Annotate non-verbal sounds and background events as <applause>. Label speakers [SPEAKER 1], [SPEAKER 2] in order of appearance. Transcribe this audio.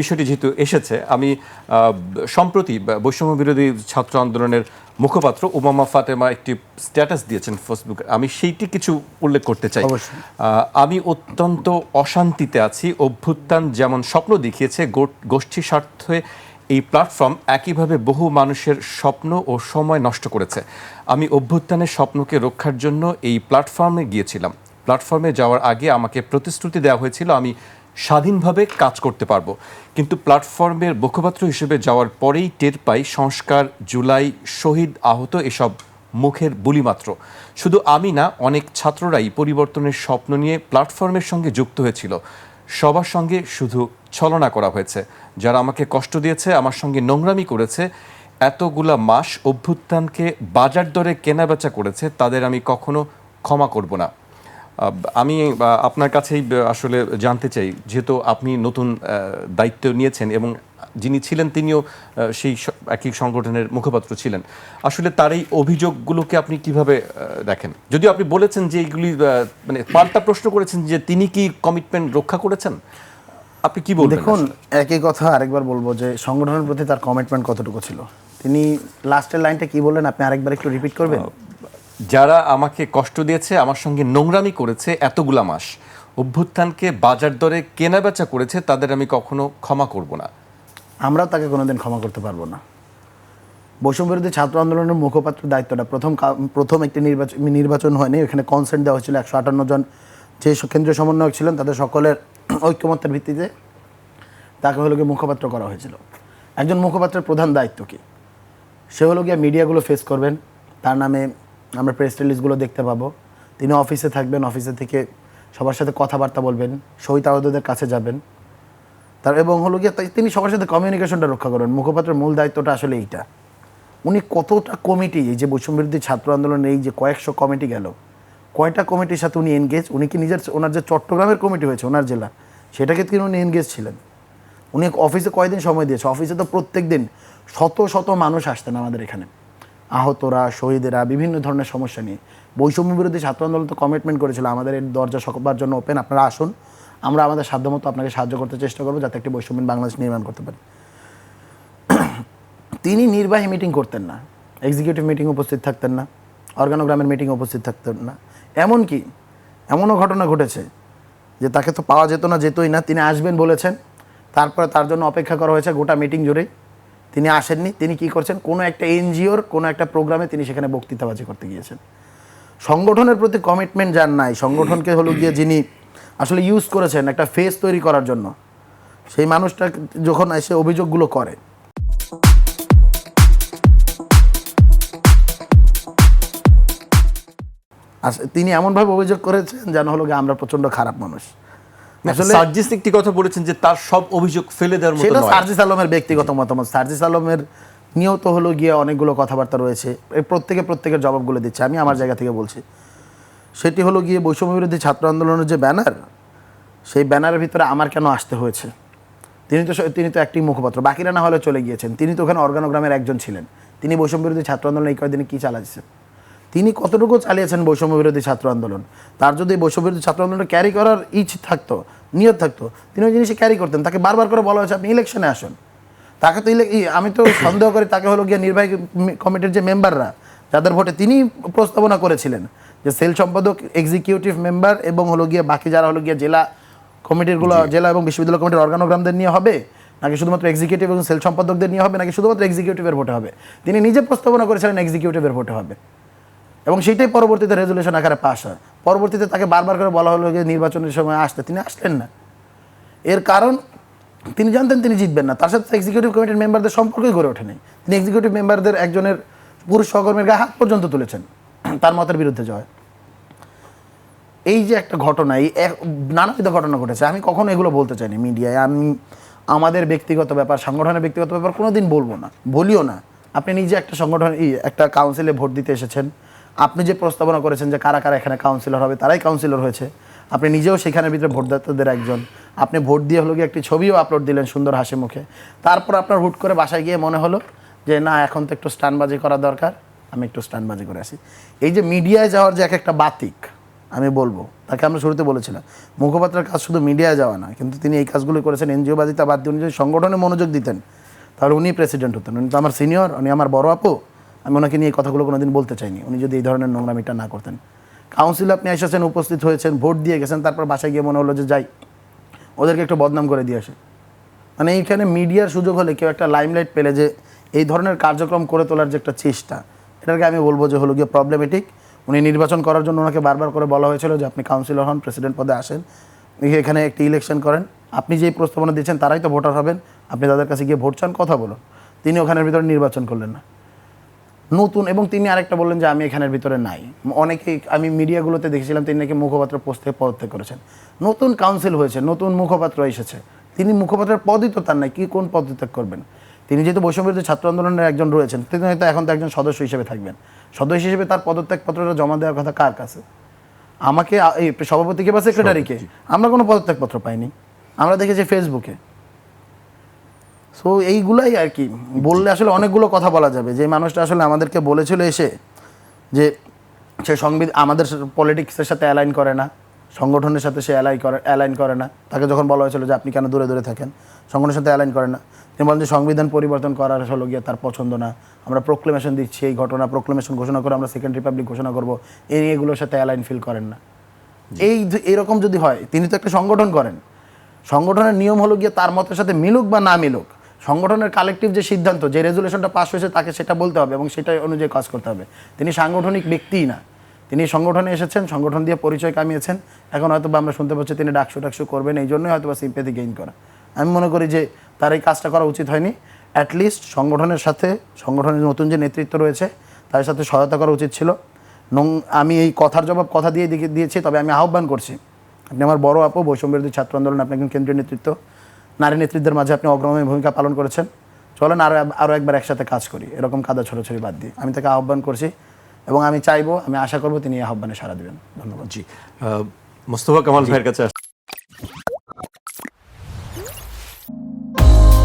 [SPEAKER 1] বিষয়টি যেহেতু এসেছে আমি সম্প্রতি বৈষম্য বিরোধী ছাত্র আন্দোলনের মুখপাত্র ওবামা ফাতেমা একটি স্ট্যাটাস দিয়েছেন ফেসবুকে আমি সেইটি কিছু উল্লেখ করতে চাই। আমি অত্যন্ত অশান্তিতে আছি অভ্যুত্থান যেমন স্বপ্ন দেখিয়েছে গোষ্ঠী স্বার্থে এই প্ল্যাটফর্ম একইভাবে বহু মানুষের স্বপ্ন ও সময় নষ্ট করেছে। আমি অভ্যুত্থানের স্বপ্নকে রক্ষার জন্য এই প্ল্যাটফর্মে গিয়েছিলাম। প্ল্যাটফর্মে যাওয়ার আগে আমাকে প্রতিশ্রুতি দেওয়া হয়েছিল আমি স্বাধীনভাবে কাজ করতে পারব। কিন্তু প্ল্যাটফর্মের মুখপাত্র হিসেবে যাওয়ার পরেই টের পাই সংস্কার, জুলাই, শহীদ আহত এসব মুখের বুলি মাত্র শুধু আমি না, অনেক ছাত্ররাই পরিবর্তনের স্বপ্ন নিয়ে প্ল্যাটফর্মের সঙ্গে যুক্ত হয়েছিল। সবার সঙ্গে শুধু ছলনা করা হয়েছে। যারা আমাকে কষ্ট দিয়েছে, আমার সঙ্গে নোংরামি করেছে, এতগুলা মাস অভ্যুত্থানকে বাজার দরে কেনাবেচা করেছে, তাদের আমি কখনো ক্ষমা করব না। আমি আপনার কাছেই আসলে জানতে চাই যেহেতু আপনি নতুন দায়িত্ব নিয়েছেন এবং যিনি ছিলেন তিনিও সেই একই সংগঠনের মুখপাত্র ছিলেন। আসলে তার এই অভিযোগগুলোকে আপনি কীভাবে দেখেন? যদিও আপনি বলেছেন যে এইগুলি মানে পাল্টা প্রশ্ন করেছেন যে তিনি কি কমিটমেন্ট রক্ষা করেছেন আপনি কি বলবেন
[SPEAKER 2] দেখুন একই কথা আরেকবার বলব যে সংগঠনের প্রতি তার কমিটমেন্ট কতটুকু ছিল? তিনি লাস্টের লাইনটা কি বললেন আপনি আরেকবার একটু রিপিট করবেন?
[SPEAKER 1] যারা আমাকে কষ্ট দিয়েছে, আমার সঙ্গে নোংরামি করেছে এতগুলা মাস, অভ্যুত্থানকে বাজার দরে কেনাবেচা করেছে, তাদের আমি কখনো ক্ষমা করব না।
[SPEAKER 2] আমরা তাকে কোনোদিন ক্ষমা করতে পারব না। বৈষম্য বিরোধী ছাত্র আন্দোলনের মুখপাত্র দায়িত্বটা প্রথম প্রথম একটি নির্বাচন নির্বাচন হয়নি, এখানে কনসেন্ট দেওয়া হয়েছিল একশো আটান্ন জন। যে কেন্দ্রীয় সমন্বয়ক ছিলেন, তাদের সকলের <clears throat> ঐক্যমত্যের ভিত্তিতে তাকে হলো গিয়ে মুখপাত্র করা হয়েছিল। একজন মুখপাত্রের প্রধান দায়িত্ব কী? সে হলো গিয়ে মিডিয়াগুলো ফেস করবেন। তার নামে আমরা প্রেস রিলিজগুলো দেখতে পাবো। তিনি অফিসে থাকবেন অফিসে থেকে সবার সাথে কথাবার্তা বলবেন, শহীদ আহতদের কাছে যাবেন। তার এবং হলো গিয়ে তিনি সবার সাথে কমিউনিকেশনটা রক্ষা করেন। মুখপাত্রের মূল দায়িত্বটা আসলে এইটা। উনি কতটা কমিটি এই যে বৈষম্য বিরোধী ছাত্র আন্দোলন, এই যে কয়েকশো কমিটি গেল। কয়টা কমিটির সাথে উনি এনগেজ উনি কি নিজের ওনার যে চট্টগ্রামের কমিটি হয়েছে, ওনার জেলা, সেটাকে তিনি উনি এনগেজ ছিলেন। উনি অফিসে কয়দিন সময় দিয়েছে? অফিসে তো প্রত্যেক দিন শত শত মানুষ আসতেন আমাদের এখানে। আহতরা, শহীদেরা, বিভিন্ন ধরনের সমস্যা নিয়ে। বৈষম্য বিরোধী ছাত্র আন্দোলন তো কমিটমেন্ট করেছিল। আমাদের এই দরজা সকবার জন্য ওপেন আপনারা আসুন। আমরা আমাদের সাধ্যমতো আপনাকে সাহায্য করতে চেষ্টা করব যাতে একটি বৈষম্যহীন বাংলাদেশ নির্মাণ করতে পারি। <clears throat> তিনি নির্বাহী মিটিং করতেন না। এক্সিকিউটিভ মিটিং উপস্থিত থাকতেন না। অর্গানোগ্রামের মিটিং উপস্থিত থাকতেন না। এমনকি এমনও ঘটনা ঘটেছে যে তাকে তো পাওয়া যেত না, যেতই না। তিনি আসবেন বলেছেন। তারপরে তার জন্য অপেক্ষা করা হয়েছে গোটা মিটিং জুড়েই। তিনি আসেননি, তিনি কি করছেন? কোনো একটা এনজিওর, কোনো একটা প্রোগ্রামে তিনি সেখানে বক্তৃতাবাজি করতে গিয়েছেন। সংগঠনের প্রতি কমিটমেন্ট যার নাই, সংগঠনকে হলো গিয়ে যিনি আসলে ইউজ করেছেন একটা ফেস তৈরি করার জন্য, সেই মানুষটা যখন এসে অভিযোগগুলো করে। তিনি এমনভাবে অভিযোগ করেছেন যেন হলো গিয়ে আমরা প্রচণ্ড খারাপ মানুষ। আসলে
[SPEAKER 1] সার্জিস একটি কথা বলেছেন যে তার সব অভিযোগ ফেলে দেওয়ার মতো
[SPEAKER 2] সেটা সার্জিস আলমের ব্যক্তিগত মতামত। সার্জিস আলমের নিয়েও তো হলো গিয়ে অনেকগুলো কথাবার্তা রয়েছে। এই প্রত্যেকে প্রত্যেকের জবাবগুলো দিচ্ছে। আমি আমার জায়গা থেকে বলছি। সেটি হলো গিয়ে বৈষম্য বিরোধী ছাত্র আন্দোলনের যে ব্যানার সেই ব্যানারের ভিতরে আমার কেন আসতে হয়েছে? তিনি তো তিনি তো একটি মুখপাত্র। বাকিরা না হলে চলে গিয়েছেন। তিনি তো ওখানে অর্গানোগ্রামের একজন ছিলেন। তিনি বৈষম্য বিরোধী ছাত্র আন্দোলন এই কয়েকদিনে কী চালাচ্ছেন তিনি কতটুকু চালিয়েছেন বৈষম্য বিরোধী ছাত্র আন্দোলন? তার যদি বৈষম্য বিরোধী ছাত্র আন্দোলনটা ক্যারি করার ইচ থাকতো নিয়ত থাকতো তিনি ওই জিনিসই ক্যারি করতেন। তাকে বারবার করে বলা হয়েছে আপনি ইলেকশনে আসুন। তাকে তো আমি তো সন্দেহ করি তাকে হলো গিয়ে নির্বাহী কমিটির যে মেম্বাররা যাদের ভোটে তিনি প্রস্তাবনা করেছিলেন যে সেল সম্পাদক এক্সিকিউটিভ মেম্বার এবং হলো গিয়ে বাকি যারা হলো গিয়ে জেলা কমিটিরগুলো জেলা এবং বিশ্ববিদ্যালয় কমিটির অর্গানোগ্রামদের নিয়ে হবে নাকি শুধুমাত্র এক্সিকিউটিভ এবং সেল সম্পাদকদের নিয়ে হবে নাকি শুধুমাত্র এক্সিকিউটিভের ভোটে হবে? তিনি নিজে প্রস্তাবনা করেছিলেন এক্সিকিউটিভের ভোটে হবে। এবং সেটাই পরবর্তীতে রেজলিউশন আকারে পাশ হয়। পরবর্তীতে তাকে বারবার করে বলা হলো যে নির্বাচনের সময় আসতে। তিনি আসলেন না। এর কারণ তিনি জানতেন তিনি জিতবেন না। তার সাথে এক্সিকিউটিভ কমিটির মেম্বারদের সম্পর্কই গড়ে ওঠেনি। তিনি এক্সিকিউটিভ মেম্বারদের একজনের পুরুষ সহকর্মীর গায়ে হাত পর্যন্ত তুলেছেন। তার মতের বিরুদ্ধে জয়। এই যে একটা ঘটনা, এই নানাবিধ ঘটনা ঘটেছে। আমি কখনো এগুলো বলতে চাইনি মিডিয়ায়। আমি আমাদের ব্যক্তিগত ব্যাপার, সংগঠনের ব্যক্তিগত ব্যাপার কোনো দিন বলব না। বলিও না। আপনি নিজে একটা সংগঠন একটা কাউন্সিলে ভোট দিতে এসেছেন। আপনি যে প্রস্তাবনা করেছেন যে কারা কারা এখানে কাউন্সিলর হবে, তারাই কাউন্সিলর হয়েছে। আপনি নিজেও সেখানের ভিতরে ভোটদাতাদের একজন। আপনি ভোট দিয়ে হলো গিয়ে একটি ছবিও আপলোড দিলেন সুন্দর হাসি মুখে। তারপর আপনার হুট করে বাসায় গিয়ে মনে হলো যে, না, এখন তো একটু স্টানবাজি করা দরকার, আমি একটু স্টানবাজি করে আসি। এই যে মিডিয়ায় যাওয়ার যে এক একটা বাতিক, আমি বলব, তাকে আমরা শুরুতে বলেছিলাম, মুখপাত্রের কাজ শুধু মিডিয়ায় যাওয়া না, কিন্তু তিনি এই কাজগুলো করেছেন, এনজিও বাদিতা বাদ দিয়ে উনি যদি সংগঠনে মনোযোগ দিতেন, তাহলে উনি প্রেসিডেন্ট হতেন। উনি তো আমার সিনিয়র উনি আমার বড় আপু আমি ওনাকে নিয়ে কথাগুলো কোনোদিন বলতে চাইনি। উনি যদি এই ধরনের নোংরামিটা না করতেন। কাউন্সিল আপনি এসেছেন, উপস্থিত হয়েছেন, ভোট দিয়ে গেছেন, তারপর বাসায় গিয়ে মনে হলো যে যাই, ওদেরকে একটু বদনাম করে দিয়ে আসে। মানে এইখানে মিডিয়ার সুযোগ হলে কেউ একটা লাইমলাইট পেলে যে এই ধরনের কার্যক্রম করে তোলার যে একটা চেষ্টা, এটাকে আমি বলব যে হলো গিয়ে প্রবলেমেটিক উনি নির্বাচন করার জন্য ওনাকে বারবার করে বলা হয়েছিল যে আপনি কাউন্সিলর হন প্রেসিডেন্ট পদে আসেন এখানে একটি ইলেকশন করেন। আপনি যেই প্রস্তাবনা দিচ্ছেন তারাই তো ভোটার হবেন। আপনি তাদের কাছে গিয়ে ভোট চান, কথা বলুন। তিনি ওখানের ভিতরে নির্বাচন করলেন না। নতুন এবং তিনি আরেকটা বললেন যে আমি এখানের ভিতরে নাই। অনেকেই আমি মিডিয়াগুলোতে দেখেছিলাম তিনি নাকি মুখপাত্র পোস্ট থেকে পদত্যাগ করেছেন। নতুন কাউন্সিল হয়েছে নতুন মুখপাত্র এসেছে। তিনি মুখপাত্রের পদই তো তার নাই কী কোন পদত্যাগ করবেন? তিনি যেহেতু বৈষম্যবিরোধী ছাত্র আন্দোলনের একজন রয়েছেন তিনি হয়তো এখন তো একজন সদস্য হিসেবে থাকবেন। সদস্য হিসেবে তার পদত্যাগপত্রটা জমা দেওয়ার কথা কার কাছে? আমাকে এই সভাপতিকে বা সেক্রেটারিকে আমরা কোনো পদত্যাগপত্র পাইনি। আমরা দেখেছি ফেসবুকে সো এইগুলাই আর কি। বললে আসলে অনেকগুলো কথা বলা যাবে। যে মানুষটা আসলে আমাদেরকে বলেছিল এসে যে সে সংবিধান আমাদের পলিটিক্সের সাথে অ্যালাইন করে না সংগঠনের সাথে সে অ্যালাইন করে অ্যালাইন করে না। তাকে যখন বলা হয়েছিল যে আপনি কেন দূরে দূরে থাকেন? সংগঠনের সাথে অ্যালাইন করে না। তিনি বলেন যে সংবিধান পরিবর্তন করার হলো গিয়ে তার পছন্দ না। আমরা প্রোক্লেমেশন দিচ্ছি এই ঘটনা প্রোক্লেমেশন ঘোষণা করে আমরা সেকেন্ড রিপাবলিক ঘোষণা করব। এই এগুলোর সাথে অ্যালাইন ফিল করেন না। এই এরকম যদি হয় তিনি তো একটা সংগঠন করেন। সংগঠনের নিয়ম হলো গিয়ে তার মতের সাথে মিলুক বা না মিলুক। সংগঠনের কালেকটিভ যে সিদ্ধান্ত, যে রেজুলেশনটা পাশ হয়েছে তাকে সেটা বলতে হবে এবং সেটাই অনুযায়ী কাজ করতে হবে। তিনি সাংগঠনিক ব্যক্তিই না। তিনি সংগঠনে এসেছেন, সংগঠন দিয়ে পরিচয় কামিয়েছেন। এখন হয়তো বা আমরা শুনতে পাচ্ছি তিনি ডাকশো টাকশো করবেন, এই জন্যই হয়তো বা সিম্পেথি গেইন করা। আমি মনে করি যে তার এই কাজটা করা উচিত হয়নি। অ্যাটলিস্ট সংগঠনের সাথে, সংগঠনের নতুন যে নেতৃত্ব রয়েছে, তার সাথে সহায়তা করা উচিত ছিল। নং, আমি এই কথার জবাব কথা দিয়ে দিয়েছি, তবে আমি আহ্বান করছি। আপনি আমার বড় আপু, বৈষম্যবিরোধী ছাত্র আন্দোলন আপনি একজন কেন্দ্রীয় নেতৃত্ব। নারী নেতৃত্বের মাঝে আপনি অগ্রগামী ভূমিকা পালন করেছেন। চলেন আরও আরও একবার একসাথে কাজ করি। এরকম কাদা ছড়াছড়ি বাদ দিয়ে। আমি তাকে আহ্বান করছি এবং আমি চাইব, আমি আশা করব তিনি আহ্বানে সাড়া দেবেন। ধন্যবাদ।
[SPEAKER 1] জি। মোস্তফা কামাল ভাইয়ের কাছে